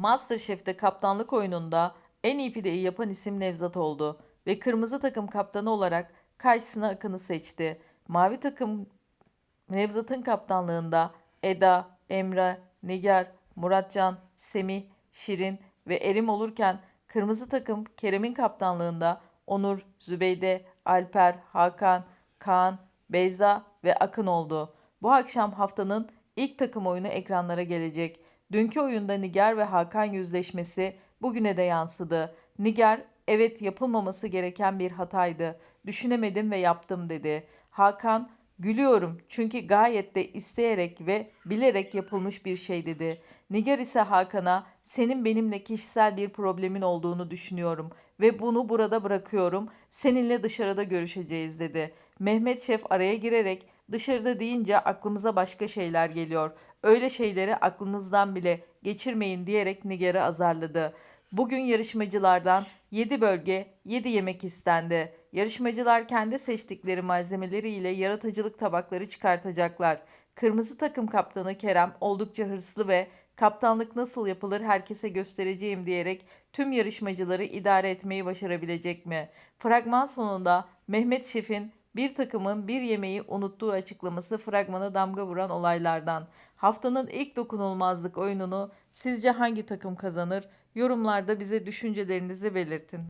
MasterChef'te kaptanlık oyununda en iyi pideyi yapan isim Nevzat oldu ve kırmızı takım kaptanı olarak karşısına Akın'ı seçti. Mavi takım Nevzat'ın kaptanlığında Eda, Emre, Nigar, Muratcan, Semih, Şirin ve Erim olurken kırmızı takım Kerem'in kaptanlığında Onur, Zübeyde, Alper, Hakan, Kaan, Beyza ve Akın oldu. Bu akşam haftanın ilk takım oyunu ekranlara gelecek. Dünkü oyunda Nigar ve Hakan yüzleşmesi bugüne de yansıdı. Nigar, evet yapılmaması gereken bir hataydı. Düşünemedim ve yaptım dedi. Hakan, gülüyorum çünkü gayet de isteyerek ve bilerek yapılmış bir şey dedi. Nigar ise Hakan'a senin benimle kişisel bir problemin olduğunu düşünüyorum ve bunu burada bırakıyorum. Seninle dışarıda görüşeceğiz dedi. Mehmet Şef araya girerek dışarıda deyince aklımıza başka şeyler geliyor. Öyle şeyleri aklınızdan bile geçirmeyin diyerek Nigar'ı azarladı. Bugün yarışmacılardan 7 bölge 7 yemek istendi. Yarışmacılar kendi seçtikleri malzemeleri ile yaratıcılık tabakları çıkartacaklar. Kırmızı takım kaptanı Kerem oldukça hırslı ve kaptanlık nasıl yapılır herkese göstereceğim diyerek tüm yarışmacıları idare etmeyi başarabilecek mi? Fragman sonunda Mehmet Şef'in bir takımın bir yemeği unuttuğu açıklaması fragmana damga vuran olaylardan. Haftanın ilk dokunulmazlık oyununu sizce hangi takım kazanır? Yorumlarda bize düşüncelerinizi belirtin.